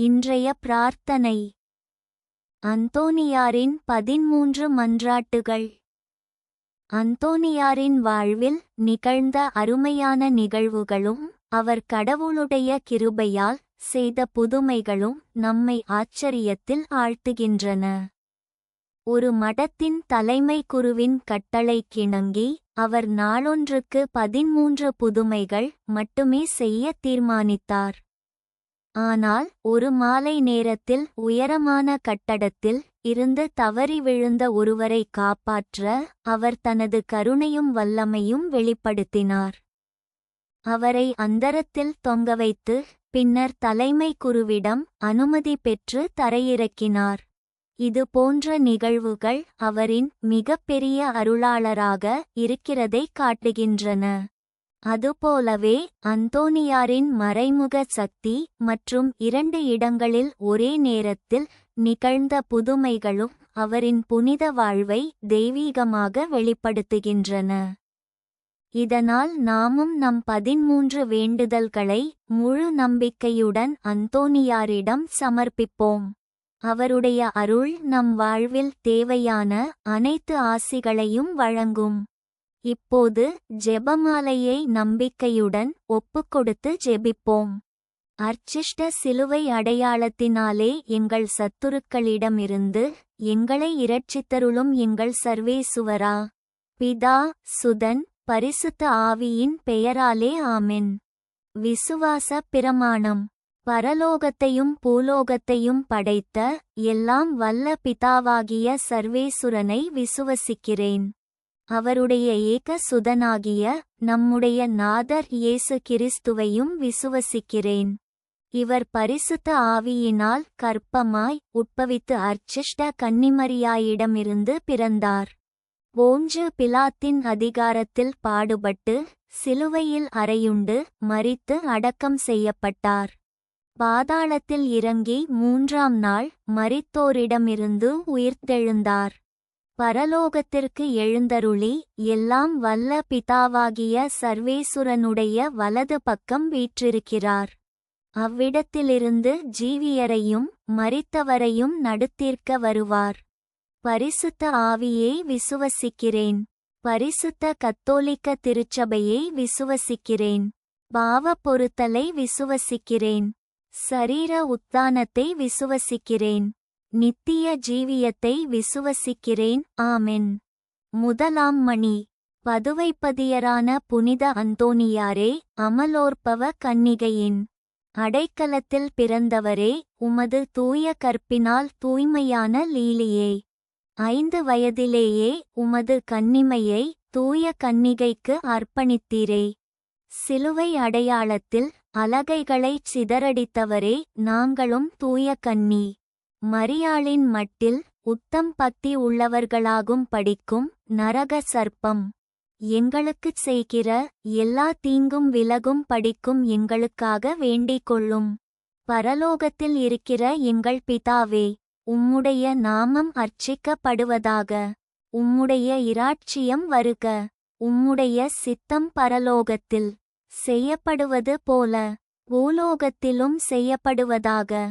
இன்றைய பிரார்த்தனை. அந்தோனியாரின் பதின்மூன்று மன்றாட்டுகள். அந்தோனியாரின் வாழ்வில் நிகழ்ந்த அருமையான நிகழ்வுகளும் அவர் கடவுளுடைய கிருபையால் செய்த புதுமைகளும் நம்மை ஆச்சரியத்தில் ஆழ்த்துகின்றன. ஒரு மடத்தின் தலைமை குருவின் கட்டளை கிணங்கி அவர் நாளொன்றுக்கு பதின்மூன்று புதுமைகள் மட்டுமே செய்ய தீர்மானித்தார். ஆனால் ஒரு மாலை நேரத்தில் உயரமான கட்டடத்தில் இருந்து தவறி விழுந்த ஒருவரை காப்பாற்ற அவர் தனது கருணையும் வல்லமையும் வெளிப்படுத்தினார். அவரை அந்தரத்தில் தொங்க வைத்து பின்னர் தலைமை குருவிடம் அனுமதி பெற்று தரையிறக்கினார். இது போன்ற நிகழ்வுகள் அவரின் மிகப்பெரிய அருளாளராக இருக்கிறதை காட்டுகின்றன. அதுபோலவே அந்தோனியாரின் மறைமுக சக்தி மற்றும் இரண்டு இடங்களில் ஒரே நேரத்தில் நிகழ்ந்த புதுமைகளும் அவரின் புனித வாழ்வை தெய்வீகமாக வெளிப்படுத்துகின்றன. இதனால் நாமும் நம் பதின்மூன்று வேண்டுதல்களை முழு நம்பிக்கையுடன் அந்தோனியாரிடம் சமர்ப்பிப்போம். அவருடைய அருள் நம் வாழ்வில் தேவையான அனைத்து ஆசிகளையும் வழங்கும். இப்போது ஜெபமாலையை நம்பிக்கையுடன் ஒப்புக்கொடுத்து ஜெபிப்போம். அர்ச்சிஷ்ட சிலுவை அடையாளத்தினாலே எங்கள் சத்துருக்களிடமிருந்து எங்களை இரட்சித்தருளும் எங்கள் சர்வேசுவரா. பிதா சுதன் பரிசுத்த ஆவியின் பெயராலே ஆமென். விசுவாச பிரமாணம். பரலோகத்தையும் பூலோகத்தையும் படைத்த எல்லாம் வல்ல பிதாவாகிய சர்வேசுரனை விசுவசிக்கிறேன். அவருடைய ஏக சுதனாகிய நம்முடைய நாதர் இயேசு கிறிஸ்துவையும் விசுவசிக்கிறேன். இவர் பரிசுத்த ஆவியினால் கற்பமாய் உட்பவித்து அர்ச்சிஷ்ட கன்னிமரியாயிடமிருந்து பிறந்தார். ஓஞ்சு பிலாத்தின் அதிகாரத்தில் பாடுபட்டு சிலுவையில் அறையுண்டு மரித்து அடக்கம் செய்யப்பட்டார். பாதாளத்தில் இறங்கி மூன்றாம் நாள் மறித்தோரிடமிருந்து உயிர்த்தெழுந்தார். பரலோகத்திற்கு எழுந்தருளி எல்லாம் வல்ல பிதாவாகிய சர்வேசுரனுடைய வலது பக்கம் வீற்றிருக்கிறார். அவ்விடத்திலிருந்து ஜீவியரையும் மரித்தவரையும் நடுத்தீர்க்க வருவார். பரிசுத்த ஆவியை விசுவசிக்கிறேன். பரிசுத்த கத்தோலிக்க திருச்சபையை விசுவசிக்கிறேன். பாவ பொருத்தலை விசுவசிக்கிறேன். சரீர உத்தானத்தை விசுவசிக்கிறேன். நித்திய ஜீவியத்தை விசுவசிக்கிறேன். ஆமென். முதலாம் மணி. பதுவைப்பதியரான புனித அந்தோனியாரே அமலோற்பவ கன்னிகையின் அடைக்கலத்தில் பிறந்தவரே உமது தூய கற்பினால் தூய்மையான லீலியே. ஐந்து வயதிலேயே உமது கன்னிமையை தூய கன்னிகைக்கு அர்ப்பணித்தீரே. சிலுவை அடையாளத்தில் அலகைகளைச் சிதறடித்தவரே நாங்களும் தூய கன்னி. மரியாளின் மட்டில் உத்தம் பத்தி உள்ளவர்களாகும் படிக்கும் நரக சர்ப்பம். எங்களுக்குச் செய்கிற எல்லா தீங்கும் விலகும் படிக்கும் எங்களுக்காக வேண்டிக் கொள்ளும். பரலோகத்தில் இருக்கிற எங்கள் பிதாவே உம்முடைய நாமம் அர்ச்சிக்கப்படுவதாக. உம்முடைய இராட்சியம் வருக. உம்முடைய சித்தம் பரலோகத்தில் செய்யப்படுவது போல பூலோகத்திலும் செய்யப்படுவதாக.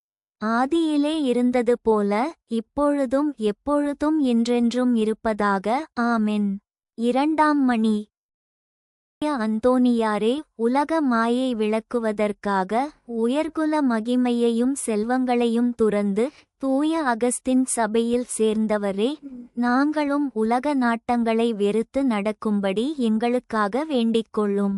ஆதியிலே இருந்தது போல இப்பொழுதும் எப்பொழுதும் என்றென்றும் இருப்பதாக ஆமென். இரண்டாம் மணி. அந்தோனியாரே உலக மாயை விளக்குவதற்காக உயர்குல மகிமையையும் செல்வங்களையும் துறந்து தூய அகஸ்தின் சபையில் சேர்ந்தவரே நாங்களும் உலக நாட்டங்களை வெறுத்து நடக்கும்படி எங்களுக்காக வேண்டிக்கொள்ளும்.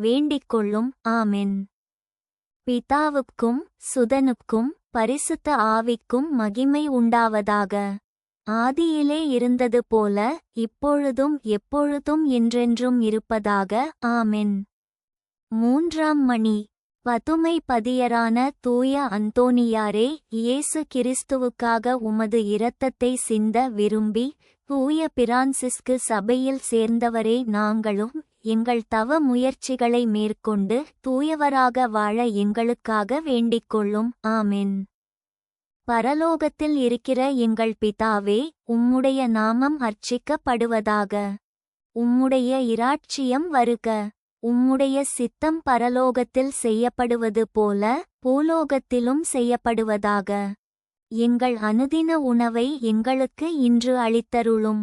வேண்டிக்கொள்ளும். ஆமென். பிதாவுக்கும் சுதனுக்கும் பரிசுத்த ஆவிக்கும் மகிமை உண்டாவதாக. ஆதியிலே இருந்தது போல இப்பொழுதும் எப்பொழுதும் என்றென்றும் இருப்பதாக. ஆமென். மூன்றாம் மணி. பதுமை பதியரான தூய அந்தோனியாரே இயேசு கிறிஸ்துவுக்காக உமது இரத்தத்தை சிந்த விரும்பி தூய பிரான்சிஸ்கு சபையில் சேர்ந்தவரே நாங்களும் எங்கள் தவ முயற்சிகளை மேற்கொண்டு தூயவராக வாழ எங்களுக்காக வேண்டிக்கொள்ளும். ஆமென். பரலோகத்தில் இருக்கிற எங்கள் பிதாவே உம்முடைய நாமம் அர்ச்சிக்கப்படுவதாக. உம்முடைய இராட்சியம் வருக. உம்முடைய சித்தம் பரலோகத்தில் செய்யப்படுவது போல பூலோகத்திலும் செய்யப்படுவதாக. எங்கள் அனுதின உணவை எங்களுக்கு இன்று அளித்தருளும்.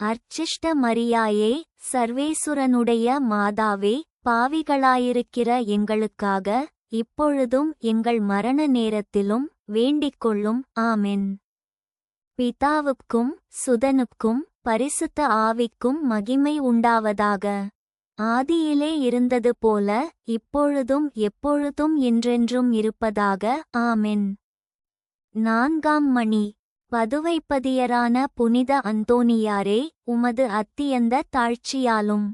அர்ச்சிஷ்ட மரியாயே சர்வேசுரனுடைய மாதாவே பாவிகளாயிருக்கிற எங்களுக்காக இப்பொழுதும் எங்கள் மரண நேரத்திலும் வேண்டிக்கொள்ளும் ஆமென். பிதாவுக்கும் சுதனுக்கும் பரிசுத்த ஆவிக்கும் மகிமை உண்டாவதாக. ஆதியிலே இருந்தது போல இப்பொழுதும் எப்பொழுதும் என்றென்றும் இருப்பதாக ஆமென். நான்காம் மணி. பதுவைப்பதியரான புனித அந்தோனியாரே உமது அத்தியந்த தாழ்ச்சியாலும்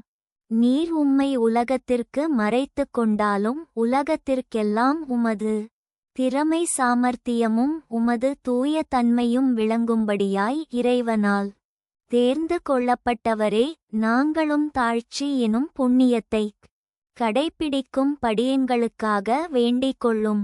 நீர் உம்மை உலகத்திற்கு மறைத்துக் கொண்டாலும் உலகத்திற்கெல்லாம் உமது திறமை சாமர்த்தியமும் உமது தூய தன்மையும் விளங்கும்படியாய் இறைவனால் தேர்ந்து கொள்ளப்பட்டவரே நாங்களும் தாழ்ச்சி எனும் புண்ணியத்தைக் கடைப்பிடிக்கும் படியங்களுக்காக வேண்டிக் கொள்ளும்.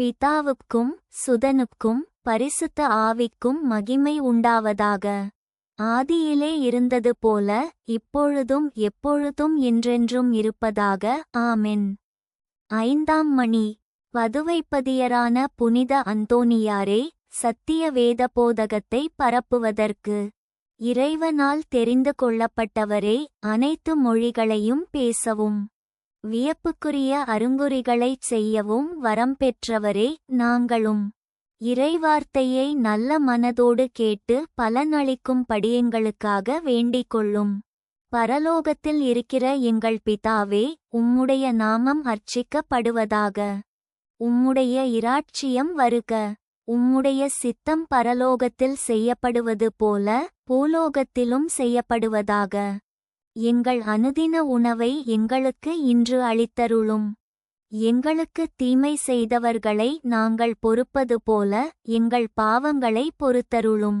பிதாவுக்கும் சுதனுக்கும் பரிசுத்த ஆவிக்கும் மகிமை உண்டாவதாக. ஆதியிலே இருந்தது போல இப்பொழுதும் எப்பொழுதும் என்றென்றும் இருப்பதாக. ஆமென். ஐந்தாம் மணி. பதுவைப்பதியரான புனித அந்தோனியாரே சத்திய வேத போதகத்தை பரப்புவதற்கு. இறைவனால் தெரிந்து கொள்ளப்பட்டவரே அனைத்து மொழிகளையும் பேசவும். வியப்புக்குரிய அருங்குறிகளைச் செய்யவும் வரம் பெற்றவரே நாங்களும். இறைவார்த்தையை நல்ல மனதோடு கேட்டு பலனளிக்கும் படியங்களுக்காக வேண்டிக் கொள்ளும் பரலோகத்தில் இருக்கிற எங்கள் பிதாவே உம்முடைய நாமம் அர்ச்சிக்கப்படுவதாக. உம்முடைய இராட்சியம் வருக. உம்முடைய சித்தம் பரலோகத்தில் செய்யப்படுவது போல பூலோகத்திலும் செய்யப்படுவதாக. எங்கள் அனுதின உணவை எங்களுக்கு இன்று அளித்தருளும். எங்களுக்கு தீமை செய்தவர்களை நாங்கள் பொறுப்பது போல எங்கள் பாவங்களை பொறுத்தருளும்.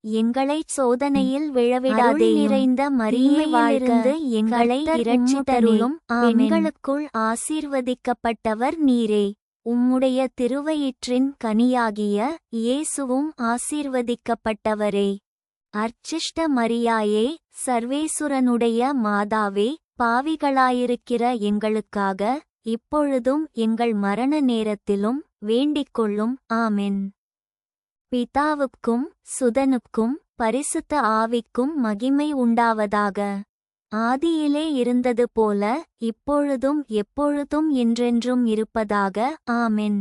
எங்களைச் சோதனையில் விழவிடாதே. நிறைந்த மரியே வாழ்ந்து எங்களை இரட்சித்தருளும். பெண்களுக்குள் ஆசீர்வதிக்கப்பட்டவர் நீரே. உம்முடைய திருவயிற்றின் கனியாகிய இயேசுவும் ஆசீர்வதிக்கப்பட்டவரே. அர்ச்சிஷ்ட மரியாயே சர்வேசுரனுடைய மாதாவே பாவிகளாயிருக்கிற எங்களுக்காக இப்பொழுதும் எங்கள் மரண நேரத்திலும் வேண்டிக் கொள்ளும் ஆமென். பிதாவுக்கும் சுதனுக்கும் பரிசுத்த ஆவிக்கும் மகிமை உண்டாவதாக. ஆதியிலே இருந்தது போல இப்பொழுதும் எப்பொழுதும் என்றென்றும் இருப்பதாக ஆமென்.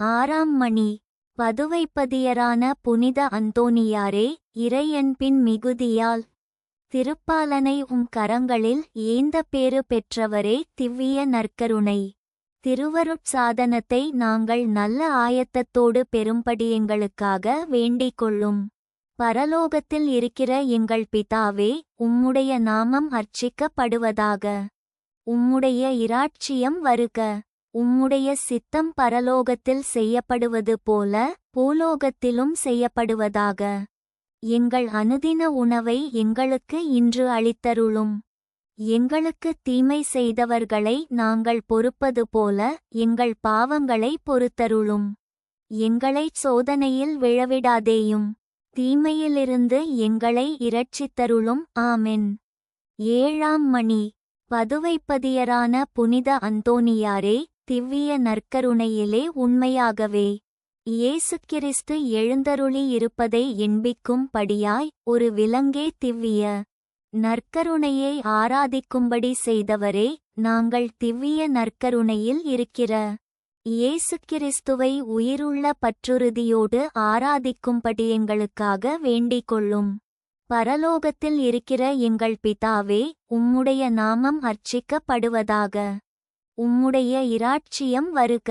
ஆறாம் மணி பதுவைப்பதியரான புனித அந்தோனியாரே இறையன்பின் மிகுதியால் திருப்பாலனை உம் கரங்களில் ஏந்த பேறு பெற்றவரே திவ்விய நற்கருணை. திருவருட்சாதனத்தை நாங்கள் நல்ல ஆயத்தத்தோடு பெறும்படி எங்களுக்காக வேண்டிக் கொள்ளும். பரலோகத்தில் இருக்கிற எங்கள் பிதாவே உம்முடைய நாமம் அர்ச்சிக்கப்படுவதாக. உம்முடைய இராட்சியம் வருக. உம்முடைய சித்தம் பரலோகத்தில் செய்யப்படுவது போல பூலோகத்திலும் செய்யப்படுவதாக. எங்கள் அனுதின உணவை எங்களுக்கு இன்று அளித்தருளும். எங்களுக்கு தீமை செய்தவர்களை நாங்கள் பொறுப்பது போல எங்கள் பாவங்களை பொறுத்தருளும். எங்களைச் சோதனையில் விழவிடாதேயும். தீமையிலிருந்து எங்களை இரட்சித்தருளும். ஆமென். ஏழாம் மணி. பதுவைப்பதியரான புனித அந்தோனியாரே திவ்விய நற்கருணையிலே உண்மையாகவே. இயேசு கிறிஸ்து எழுந்தருளி இருப்பதை எண்பிக்கும் படியாய் ஒரு விலங்கே திவ்விய நற்கருணையை ஆராதிக்கும்படி செய்தவரே நாங்கள் திவ்விய நற்கருணையில் இருக்கிற இயேசு கிறிஸ்துவை உயிருள்ள பற்றுறுதியோடு ஆராதிக்கும்படி எங்களுக்காக வேண்டிக் கொள்ளும் பரலோகத்தில் இருக்கிற எங்கள் பிதாவே உம்முடைய நாமம் அர்ச்சிக்கப்படுவதாக. உம்முடைய இராட்சியம் வருக.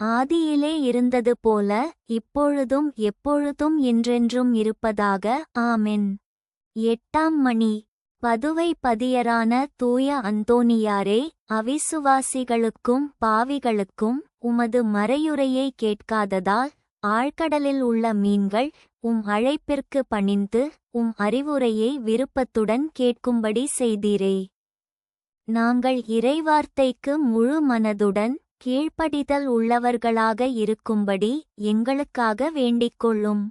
ஆதியிலே இருந்தது போல இப்பொழுதும் எப்பொழுதும் என்றென்றும் இருப்பதாக ஆமென். எட்டாம் மணி. பதுவை பதியரான தூய அந்தோனியாரே அவிசுவாசிகளுக்கும் பாவிகளுக்கும் உமது மறையுரையை கேட்காததால் ஆழ்கடலில் உள்ள மீன்கள் உம் அழைப்பிற்கு பணிந்து உம் அறிவுரையை விருப்பத்துடன் கேட்கும்படி செய்தீரே. நாங்கள் இறைவார்த்தைக்கு முழு மனதுடன் கீழ்ப்படிதல் உள்ளவர்களாக இருக்கும்படி எங்களுக்காக வேண்டிக்கொள்ளும்.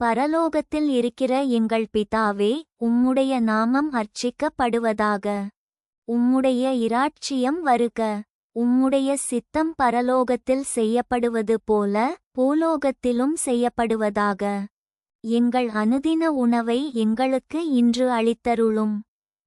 பரலோகத்தில் இருக்கிற எங்கள் பிதாவே உம்முடைய நாமம் அர்ச்சிக்கப்படுவதாக. உம்முடைய இராட்சியம் வருக. உம்முடைய சித்தம் பரலோகத்தில் செய்யப்படுவது போல பூலோகத்திலும் செய்யப்படுவதாக. எங்கள் அனுதின உணவை எங்களுக்கு இன்று அளித்தருளும்.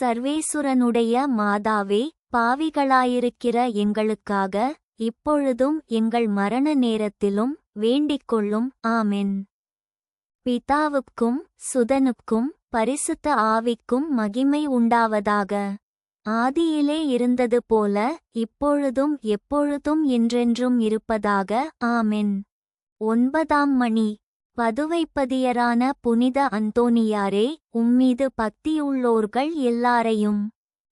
சர்வேசுரனுடைய மாதாவே பாவிகளாயிருக்கிற எங்களுக்காக இப்பொழுதும் எங்கள் மரண நேரத்திலும் வேண்டிக்கொள்ளும் ஆமென். பிதாவுக்கும் சுதனுக்கும் பரிசுத்த ஆவிக்கும் மகிமை உண்டாவதாக. ஆதியிலே இருந்தது போல இப்பொழுதும் எப்பொழுதும் என்றென்றும் இருப்பதாக ஆமென். ஒன்பதாம் மணி. பதுவைப்பதியரான புனித அந்தோனியாரே உம்மீது பக்தியுள்ளோர்கள் எல்லாரையும்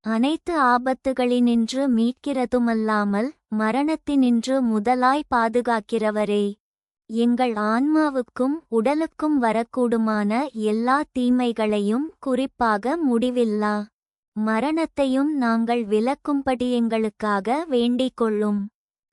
அனைத்து ஆபத்துகளினின்று மீட்கிறதுமல்லாமல் மரணத்தினின்று முதலாய் பாதுகாக்கிறவரே. எங்கள் ஆன்மாவுக்கும் உடலுக்கும் வரக்கூடுமான எல்லா தீமைகளையும் குறிப்பாக முடிவில்லா. மரணத்தையும் நாங்கள் விலக்கும்படி எங்களுக்காக வேண்டிக் கொள்ளும்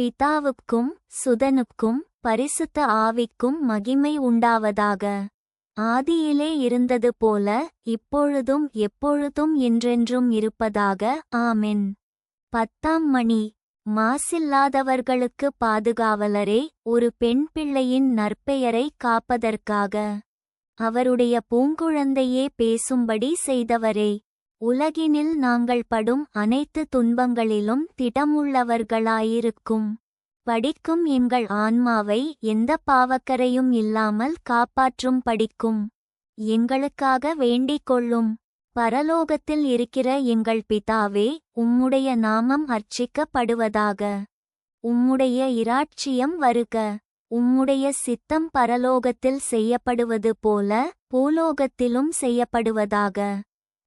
பிதாவுக்கும் சுதனுக்கும் பரிசுத்த ஆவிக்கும் மகிமை உண்டாவதாக. ஆதியிலே இருந்தது போல இப்பொழுதும் எப்பொழுதும் என்றென்றும் இருப்பதாக. ஆமென். பத்தாம் மணி. மாசில்லாதவர்களுக்கு பாதுகாவலரே ஒரு பெண் பிள்ளையின் நற்பெயரை காப்பதற்காக. அவருடைய பூங்குழந்தையே பேசும்படி செய்தவரே. உலகினில் நாங்கள் படும் அனைத்து துன்பங்களிலும் திடமுள்ளவர்களாயிருக்கும். படிக்கும் எங்கள் ஆன்மாவை எந்த பாவக்கரையும் இல்லாமல் காப்பாற்றும் படிக்கும். எங்களுக்காக வேண்டிக் கொள்ளும். பரலோகத்தில் இருக்கிற எங்கள் பிதாவே உம்முடைய நாமம் அர்ச்சிக்கப்படுவதாக. உம்முடைய இராட்சியம் வருக. உம்முடைய சித்தம் பரலோகத்தில் செய்யப்படுவது போல பூலோகத்திலும் செய்யப்படுவதாக.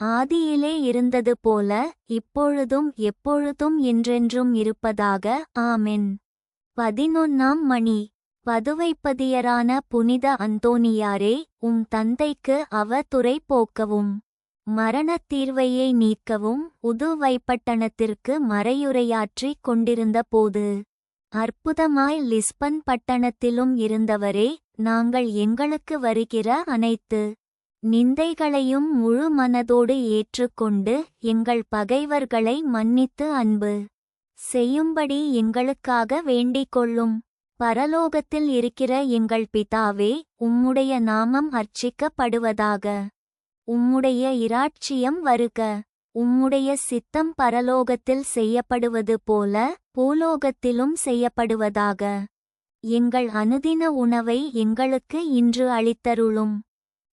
ஆதியிலே இருந்தது போல இப்பொழுதும் எப்பொழுதும் என்றென்றும் இருப்பதாக. ஆமென். பதினொன்னாம் மணி. பதுவைப்பதியரான புனித அந்தோனியாரே உம் தந்தைக்கு அவதுரை போக்கவும் மரணத் தீர்வையை நீக்கவும் உதுவைப்பட்டணத்திற்கு மறையுரையாற்றிக் கொண்டிருந்த போது அற்புதமாய் லிஸ்பன் பட்டணத்திலும் இருந்தவரே நாங்கள் எங்களுக்கு வருகிற அனைத்து நிந்தைகளையும் முழு மனதோடு ஏற்றுக்கொண்டு எங்கள் பகைவர்களை மன்னித்து அன்பு செய்யும்படி எங்களுக்காக வேண்டிக் கொள்ளும். பரலோகத்தில் இருக்கிற எங்கள் பிதாவே உம்முடைய நாமம் அர்ச்சிக்கப்படுவதாக. உம்முடைய இராட்சியம் வருக. உம்முடைய சித்தம் பரலோகத்தில் செய்யப்படுவது போல பூலோகத்திலும் செய்யப்படுவதாக. எங்கள் அனுதின உணவை எங்களுக்கு இன்று அளித்தருளும்.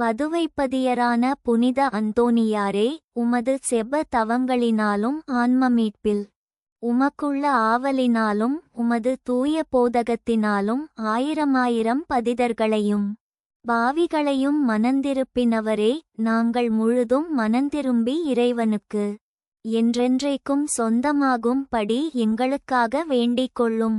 வதுவைப்பதியரான புனித அந்தோனியாரே உமது செப தவங்களினாலும் ஆன்மமீட்பில் உமக்குள்ள ஆவலினாலும் உமது தூய போதகத்தினாலும் ஆயிரமாயிரம் பதிதர்களையும் பாவிகளையும் மனந்திருப்பினவரே நாங்கள் முழுதும் மனந்திரும்பி இறைவனுக்கு என்றென்றைக்கும் சொந்தமாகும் படி எங்களுக்காக வேண்டிக் கொள்ளும்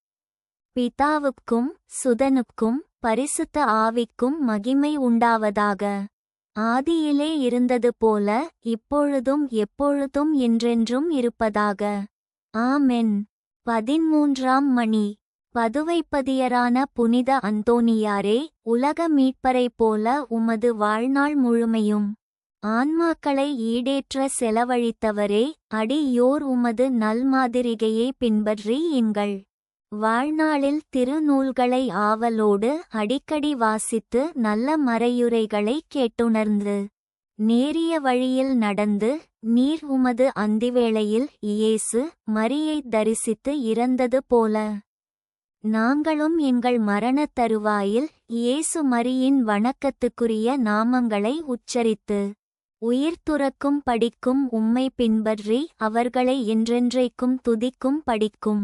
பிதாவுக்கும் சுதனுக்கும் பரிசுத்த ஆவிக்கும் மகிமை உண்டாவதாக. ஆதியிலே இருந்தது போல இப்பொழுதும் எப்பொழுதும் என்றென்றும் இருப்பதாக. ஆமென். பதிமூன்றாம் மணி. பதுவைப்பதியரான புனித அந்தோனியாரே உலக மீட்பரைப் போல உமது வாழ்நாள் முழுமையும். ஆன்மாக்களை ஈடேற்ற செலவழித்தவரே அடியோர் உமது நல்மாதிரிகையை பின்பற்றி எங்கள். வாழ்நாளில் திருநூல்களை ஆவலோடு அடிக்கடி வாசித்து நல்ல மறையுரைகளை கேட்டுணர்ந்து நேரிய வழியில் நடந்து நீர் உமது அந்திவேளையில் இயேசு மரியைத் தரிசித்து இறந்தது போல. நாங்களும் எங்கள் மரணத் தருவாயில் இயேசு மரியின் வணக்கத்துக்குரிய நாமங்களை உச்சரித்து உயிர் துறக்கும் படிக்கும் உம்மை பின்பற்றி அவர்களை என்றென்றைக்கும் துதிக்கும் படிக்கும்.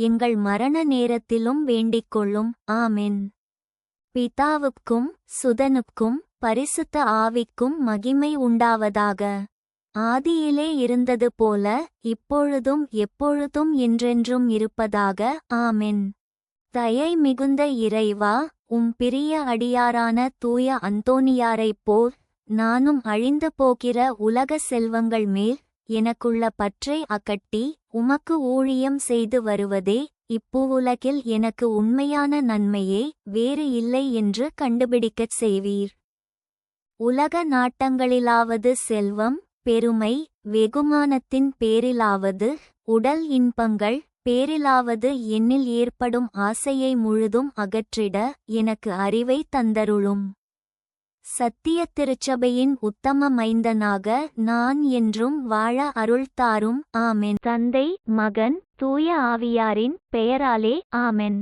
எங்கள் மரண நேரத்திலும் வேண்டிக்கொள்ளும். ஆமென். பிதாவுக்கும் சுதனுக்கும் பரிசுத்த ஆவிக்கும் மகிமை உண்டாவதாக. ஆதியிலே இருந்தது போல இப்பொழுதும் எப்பொழுதும் என்றென்றும் இருப்பதாக. ஆமென். தயை மிகுந்த இறைவா உம் பிரிய அடியாரான தூய அந்தோனியாரைப் போல் நானும் அழிந்து போகிற உலக செல்வங்கள் மேல் எனக்குள்ள பற்றை அகட்டி உமக்கு ஊழியம் செய்து வருவதே இப்பூவுலகில் எனக்கு உண்மையான நன்மையே வேறு இல்லை என்று கண்டுபிடிக்கச் செய்வீர். உலக நாட்டங்களிலாவது செல்வம் பெருமை வெகுமானத்தின் பேரிலாவது உடல் இன்பங்கள் பேரிலாவது என்னில் ஏற்படும் ஆசையை முழுதும் அகற்றிட எனக்கு அறிவை தந்தருளும். சத்திய திருச்சபையின் உத்தம மைந்தனாக நான் என்றும் வாழ அருள்தாரும் ஆமென். தந்தை மகன் தூய ஆவியாரின் பெயராலே ஆமென்.